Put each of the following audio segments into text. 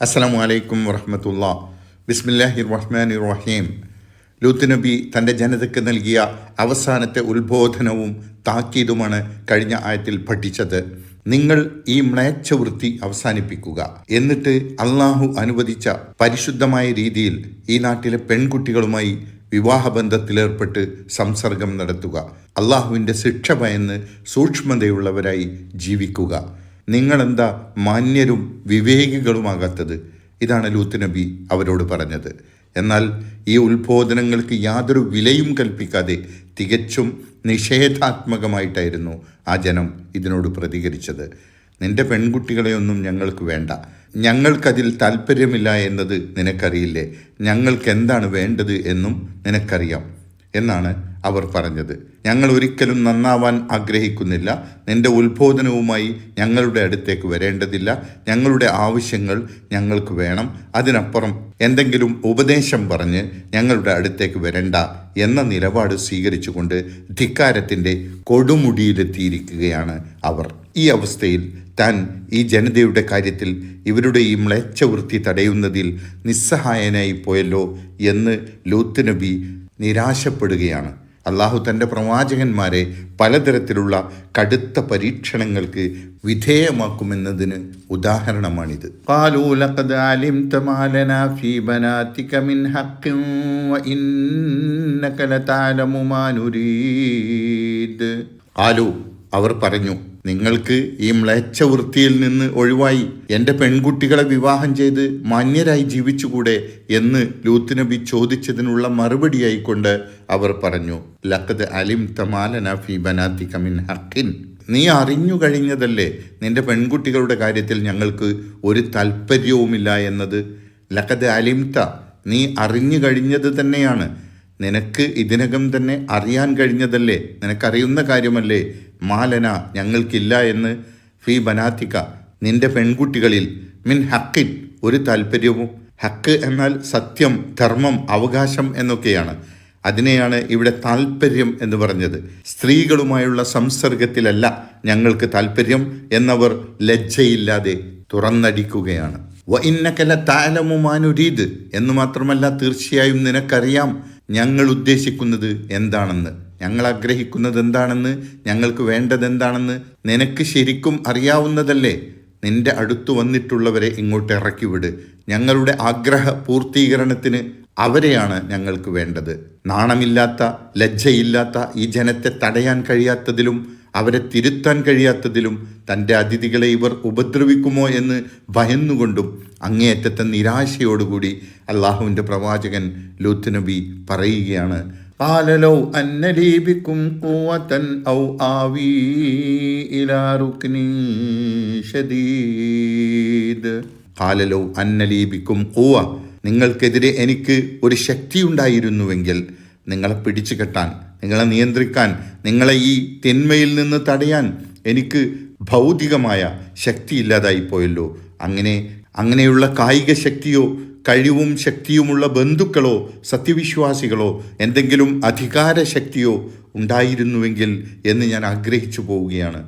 അസ്സലാമു അലൈക്കും വറഹമത്തുള്ള. ബിസ്മില്ലാഹി റഹ്മാൻ റഹീം ലൂത്ത് നബി തന്റെ ജനതയ്ക്ക് നൽകിയ അവസാനത്തെ ഉത്ബോധനവും താക്കീതുമാണ് കഴിഞ്ഞ ആയത്തിൽ പഠിച്ചത്. നിങ്ങൾ ഈ മ്ലേച്ഛ വൃത്തി അവസാനിപ്പിക്കുക. എന്നിട്ട് അള്ളാഹു അനുവദിച്ച പരിശുദ്ധമായ രീതിയിൽ ഈ നാട്ടിലെ പെൺകുട്ടികളുമായി വിവാഹബന്ധത്തിലേർപ്പെട്ട് സംസർഗം നടത്തുക. അള്ളാഹുവിന്റെ ശിക്ഷ ഭയന്ന് സൂക്ഷ്മതയുള്ളവരായി ജീവിക്കുക. നിങ്ങളെന്താ മാന്യരും വിവേകികളുമാകാത്തത് ഇതാണ് ലൂത്ത് നബി അവരോട് പറഞ്ഞത്. എന്നാൽ ഈ ഉത്ബോധനങ്ങൾക്ക് യാതൊരു വിലയും കൽപ്പിക്കാതെ തികച്ചും നിഷേധാത്മകമായിട്ടായിരുന്നു ആ ജനം ഇതിനോട് പ്രതികരിച്ചത്. നിന്റെ പെൺകുട്ടികളെയൊന്നും ഞങ്ങൾക്ക് വേണ്ട. ഞങ്ങൾക്കതിൽ താല്പര്യമില്ല എന്നത് നിനക്കറിയില്ലേ? ഞങ്ങൾക്ക് എന്താണ് വേണ്ടത് എന്നും നിനക്കറിയാം. എന്നാണ് അവർ പറഞ്ഞത്. ഞങ്ങൾ ഒരിക്കലും നന്നാവാൻ ആഗ്രഹിക്കുന്നില്ല. നിന്റെ ഉത്ബോധനവുമായി ഞങ്ങളുടെ അടുത്തേക്ക് വരേണ്ടതില്ല. ഞങ്ങളുടെ ആവശ്യങ്ങൾ ഞങ്ങൾക്ക് വേണം. അതിനപ്പുറം എന്തെങ്കിലും ഉപദേശം പറഞ്ഞ് ഞങ്ങളുടെ അടുത്തേക്ക് വരണ്ട എന്ന നിലപാട് സ്വീകരിച്ചുകൊണ്ട് ധിക്കാരത്തിന്റെ കൊടുമുടിയിലെത്തിയിരിക്കുകയാണ് അവർ. ഈ അവസ്ഥയിൽ താൻ ഈ ജനതയുടെ കാര്യത്തിൽ ഇവരുടെ ഈ മ്ലേച്ഛ വൃത്തി തടയുന്നതിൽ നിസ്സഹായനായി പോയല്ലോ എന്ന് ലൂത്ത് നബി നിരാശപ്പെടുകയാണ്. അള്ളാഹു തന്റെ പ്രവാചകന്മാരെ പലതരത്തിലുള്ള കടുത്ത പരീക്ഷണങ്ങൾക്ക് വിധേയമാക്കുമെന്നതിന് ഉദാഹരണമാണിത്. ആലു അവർ പറഞ്ഞു നിങ്ങൾക്ക് ഈ മ്ലേച്ഛ വൃത്തിയിൽ നിന്ന് ഒഴിവായി എന്റെ പെൺകുട്ടികളെ വിവാഹം ചെയ്ത് മാന്യരായി ജീവിച്ചുകൂടെ എന്ന് ലൂത്ത് നബി ചോദിച്ചതിനുള്ള മറുപടിയായിക്കൊണ്ട് അവർ പറഞ്ഞു ലക്കത് അലിം തമാലന ഫി ബനാത്തി കമിൻ ഹക്കിൻ നീ അറിഞ്ഞു കഴിഞ്ഞതല്ലേ നിന്റെ പെൺകുട്ടികളുടെ കാര്യത്തിൽ ഞങ്ങൾക്ക് ഒരു താല്പര്യവുമില്ല എന്നത്? ലക്കത് അലിംത നീ അറിഞ്ഞു കഴിഞ്ഞത് തന്നെയാണ്. നിനക്ക് ഇതിനകം തന്നെ അറിയാൻ കഴിഞ്ഞതല്ലേ? നിനക്കറിയുന്ന കാര്യമല്ലേ? മാലന ഞങ്ങൾക്കില്ല എന്ന്. ഫീ ബനാത്തിക്ക നിന്റെ പെൺകുട്ടികളിൽ മിൻ ഹക്കിൻ ഒരു താല്പര്യവും ഹക്ക് എന്നാൽ സത്യം ധർമ്മം അവകാശം എന്നൊക്കെയാണ്. അതിനെയാണ് ഇവിടെ താല്പര്യം എന്ന് പറഞ്ഞത്. സ്ത്രീകളുമായുള്ള സംസർഗത്തിലല്ല ഞങ്ങൾക്ക് താല്പര്യം എന്നവർ ലജ്ജയില്ലാതെ തുറന്നടിക്കുകയാണ്. വ ഇന്നക്കല താലമുമാനുരീത് എന്ന് മാത്രമല്ല തീർച്ചയായും നിനക്കറിയാം. ഞങ്ങൾ ഉദ്ദേശിക്കുന്നത് എന്താണെന്ന് ഞങ്ങൾ ആഗ്രഹിക്കുന്നത് എന്താണെന്ന് ഞങ്ങൾക്ക് വേണ്ടത് എന്താണെന്ന് നിനക്ക് ശരിക്കും അറിയാവുന്നതല്ലേ? നിന്റെ അടുത്തു വന്നിട്ടുള്ളവരെ ഇങ്ങോട്ട് ഇറക്കി വിട്. ഞങ്ങളുടെ ആഗ്രഹ പൂർത്തീകരണത്തിന് അവരെയാണ് ഞങ്ങൾക്ക് വേണ്ടത്. നാണമില്ലാത്ത ലജ്ജയില്ലാത്ത ഈ ജനത്തെ തടയാൻ കഴിയാത്തതിലും അവരെ തിരുത്താൻ കഴിയാത്തതിലും തന്റെ അതിഥികളെ ഇവർ ഉപദ്രവിക്കുമോ എന്ന് ഭയന്നുകൊണ്ടും അങ്ങേയറ്റത്തെ നിരാശയോടുകൂടി അള്ളാഹുവിന്റെ പ്രവാചകൻ ലൂത്ത് നബി പറയുകയാണ്. പാലലോ അന്നലീപിക്കും ഔ ഷദീദ്. കാലലോ അന്നലീപിക്കും കൂവ നിങ്ങൾക്കെതിരെ എനിക്ക് ഒരു ശക്തി ഉണ്ടായിരുന്നുവെങ്കിൽ നിങ്ങളെ പിടിച്ചു കെട്ടാൻ നിങ്ങളെ നിയന്ത്രിക്കാൻ നിങ്ങളെ ഈ തിന്മയിൽ നിന്ന് തടയാൻ എനിക്ക് ഭൗതികമായ ശക്തി ഇല്ലാതായി പോയല്ലോ അങ്ങനെ അങ്ങനെയുള്ള കായിക ശക്തിയോ കഴിവും ശക്തിയുമുള്ള ബന്ധുക്കളോ സത്യവിശ്വാസികളോ എന്തെങ്കിലും അധികാര ശക്തിയോ ഉണ്ടായിരുന്നുവെങ്കിൽ എന്ന് ഞാൻ ആഗ്രഹിച്ചു പോവുകയാണ്.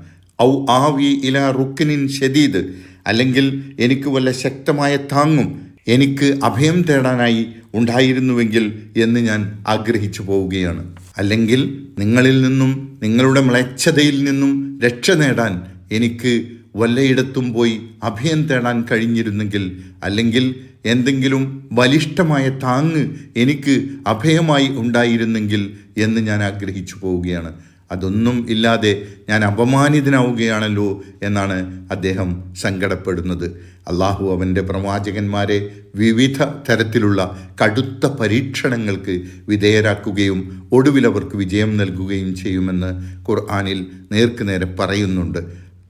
ഔ ആവി ഇല റുക്കിനിൻ ഷദീദ്. അല്ലെങ്കിൽ എനിക്ക് വല്ല ശക്തമായ താങ്ങും എനിക്ക് അഭയം തേടാനായി ഉണ്ടായിരുന്നുവെങ്കിൽ എന്ന് ഞാൻ ആഗ്രഹിച്ചു പോവുകയാണ്. അല്ലെങ്കിൽ നിങ്ങളിൽ നിന്നും നിങ്ങളുടെ മ്ലേച്ഛതയിൽ നിന്നും രക്ഷ നേടാൻ എനിക്ക് വല്ലയിടത്തും പോയി അഭയം തേടാൻ കഴിഞ്ഞിരുന്നെങ്കിൽ അല്ലെങ്കിൽ എന്തെങ്കിലും ബലിഷ്ഠമായ താങ്ങ് എനിക്ക് അഭയമായി ഉണ്ടായിരുന്നെങ്കിൽ എന്ന് ഞാൻ ആഗ്രഹിച്ചു പോവുകയാണ്. അതൊന്നും ഇല്ലാതെ ഞാൻ അപമാനിതനാവുകയാണല്ലോ എന്നാണ് അദ്ദേഹം സങ്കടപ്പെടുന്നത്. അള്ളാഹു അവന്റെ പ്രവാചകന്മാരെ വിവിധ തരത്തിലുള്ള കടുത്ത പരീക്ഷണങ്ങൾക്ക് വിധേയരാക്കുകയും ഒടുവിൽ അവർക്ക് വിജയം നൽകുകയും ചെയ്യുമെന്ന് ഖുർആാനിൽ നേർക്കുനേരെ പറയുന്നുണ്ട്.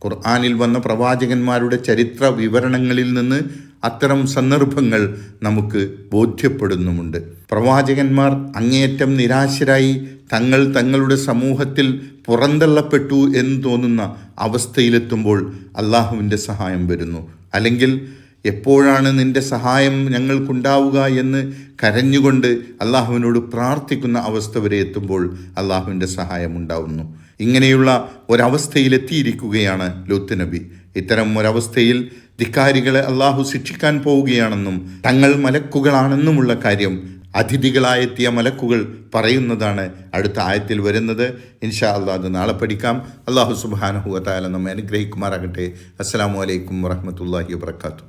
ഖുർആാനിൽ വന്ന പ്രവാചകന്മാരുടെ ചരിത്ര വിവരണങ്ങളിൽ നിന്ന് അത്തരം സന്ദർഭങ്ങൾ നമുക്ക് ബോധ്യപ്പെടുന്നുമുണ്ട്. പ്രവാചകന്മാർ അങ്ങേയറ്റം നിരാശരായി തങ്ങൾ തങ്ങളുടെ സമൂഹത്തിൽ പുറന്തള്ളപ്പെട്ടു എന്ന് തോന്നുന്ന അവസ്ഥയിലെത്തുമ്പോൾ അള്ളാഹുവിന്റെ സഹായം വരുന്നു. അല്ലെങ്കിൽ എപ്പോഴാണ് നിന്റെ സഹായം ഞങ്ങൾക്കുണ്ടാവുക എന്ന് കരഞ്ഞുകൊണ്ട് അള്ളാഹുവിനോട് പ്രാർത്ഥിക്കുന്ന അവസ്ഥ വരെ എത്തുമ്പോൾ അള്ളാഹുവിന്റെ സഹായം ഉണ്ടാവുന്നു. ഇങ്ങനെയുള്ള ഒരവസ്ഥയിലെത്തിയിരിക്കുകയാണ് ലൂത്ത് നബി. ഇത്തരം ഒരവസ്ഥയിൽ ധിക്കാരികളെ അള്ളാഹു ശിക്ഷിക്കാൻ പോവുകയാണെന്നും തങ്ങൾ മലക്കുകളാണെന്നുമുള്ള കാര്യം അതിഥികളായെത്തിയ മലക്കുകൾ പറയുന്നതാണ് അടുത്ത ആയത്തിൽ വരുന്നത്. ഇൻഷാ അള്ളാഹ് അത് നാളെ പഠിക്കാം. അള്ളാഹു സുബാനഹുവ താല നമ്മെ അനുഗ്രഹിക്കുമാറാകട്ടെ. അസ്സാം വലൈക്കും വറഹമത്തല്ലാഹി വാത്തു